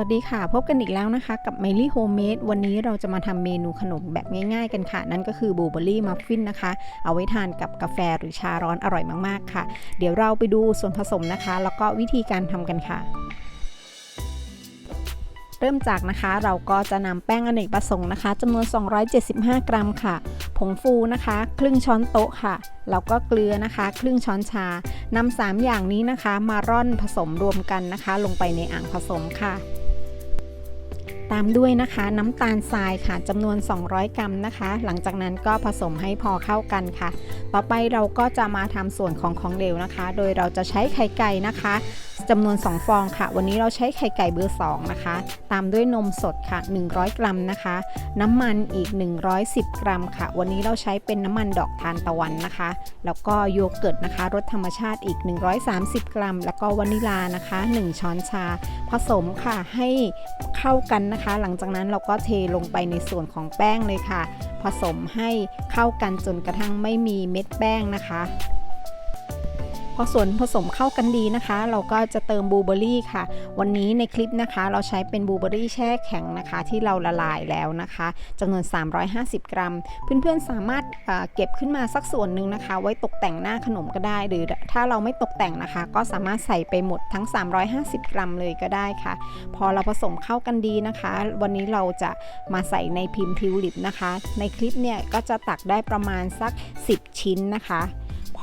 วัสดีค่ะ พบกันอีกแล้วนะคะ กับ m มลี่โฮมเมดวันนี้เราจะมาทำเมนูขนมแบบง่ายๆกันค่ะ นั่นก็คือบลูเบอรี่มัฟฟินนะคะ เอาไว้ทานกับกาแฟหรือชาร้อนอร่อยมากๆค่ะ เดี๋ยวเราไปดูส่วนผสมนะคะ แล้วก็วิธีการทำกันค่ะ เริ่มจากนะคะเราก็จะนำแป้งอเนกประสงค์นะคะจำนวน 275 กรัมค่ะ ผงฟูนะคะ ครึ่งช้อนโต๊ะค่ะแล้วก็เกลือนะคะ ครึ่งช้อนชานำ3อย่างนี้นะคะ มาร่อนผสมรวมกันนะคะ ลงไปในอ่างผสมค่ะ ตามด้วยนะคะ น้ำตาลทรายค่ะจำนวน 200 กรัมนะคะ หลังจากนั้นก็ผสมให้พอเข้ากันค่ะ ต่อไปเราก็จะมาทำส่วนของของเหลวนะคะ โดยเราจะใช้ไข่ไก่นะคะจำนวน 2 ฟองค่ะ วันนี้เราใช้ไข่ไก่เบอร์ 2 นะคะ ตามด้วยนมสดค่ะ 100 กรัมนะคะ น้ำมันอีก 110 กรัมค่ะ วันนี้เราใช้เป็นน้ำมันดอกทานตะวันนะคะ แล้วก็โยเกิร์ตนะคะรสธรรมชาติอีก 130 กรัม แล้วก็วานิลานะคะ 1 ช้อนชา ผสมค่ะให้เข้ากันนะคะ หลังจากนั้นเราก็เทลงไปในส่วนของแป้งเลยค่ะ ผสมให้เข้ากันจนกระทั่งไม่มีเม็ดแป้งนะคะ พอส่วนผสมเข้ากันดีนะคะ เราก็จะเติมบลูเบอร์รี่ค่ะ วันนี้ในคลิปนะคะ เราใช้เป็นบลูเบอร์รี่แช่แข็งนะคะ ที่เราละลายแล้วนะคะจำนวน 350 กรัม เพื่อนๆสามารถเก็บขึ้นมาสักส่วนหนึ่งนะคะ ไว้ตกแต่งหน้าขนมก็ได้ หรือถ้าเราไม่ตกแต่งนะคะ ก็สามารถใส่ไปหมดทั้ง 350 กรัมเลยก็ได้ค่ะ พอเราผสมเข้ากันดีนะคะ วันนี้เราจะมาใส่ในพิมพ์ทิวลิปนะคะ ในคลิปเนี่ยก็จะตักได้ประมาณสัก 10 ชิ้นนะคะ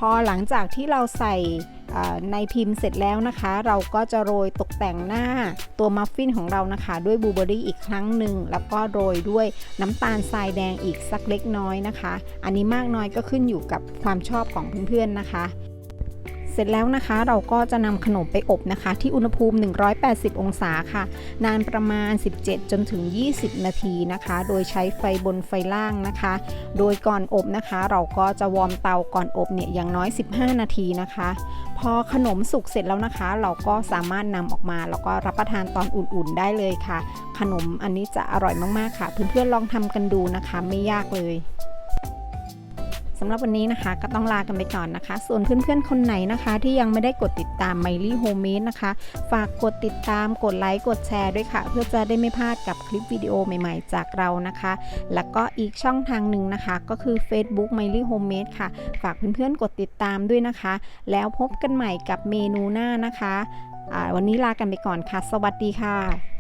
อหลังจากที่เราใส่ในพิมพ์เสร็จแล้วนะคะ เราก็จะโรยตกแต่งหน้าตัวมัฟฟินของเรานะคะ ด้วยบลูเบอรี่อีกครั้งหนึ่งแล้วก็โรยด้วยน้ำตาลทรายแดงอีกสักเล็กน้อยนะคะ อันนี้มากน้อยก็ขึ้นอยู่กับความชอบของเพื่อนๆนะคะ เสร็จแล้วนะคะเราก็จะนำขนมไปอบนะคะ ที่อุณหภูมิ 180 องศาค่ะ นานประมาณ 17 จนถึง 20 นาทีนะคะ โดยใช้ไฟบนไฟล่างนะคะ โดยก่อนอบนะคะ เราก็จะวอร์มเตาก่อนอบเนี่ยอย่างน้อย 15 นาทีนะคะ พอขนมสุกเสร็จแล้วนะคะ เราก็สามารถนำออกมาแล้วก็รับประทานตอนอุ่นๆได้เลยค่ะ ขนมอันนี้จะอร่อยมากๆค่ะ เพื่อนๆลองทำกันดูนะคะ ไม่ยากเลยำหรับวันนี้นะคะ ก็ต้องลากันไปก่อนนะคะ ส่วนเพื่อนๆคนไหนนะคะ ที่ยังไม่ได้กดติดตามไมลี่โฮมเมดนะคะ ฝากกดติดตามกดไลค์กดแชร์ด้วยค่ะ เพื่อจะได้ไม่พลาดกับคลิปวิดีโอใหม่ๆ จากเรานะคะ แล้วก็อีกช่องทางหนึ่งนะคะ ก็คือ Facebook m i l y Homemade ค่ะ ฝากเพื่อนๆกดติดตามด้วยนะคะ แล้วพบกันใหม่กับเมนูหน้านะคะ วันนี้ลากันไปก่อนค่ะ สวัสดีค่ะ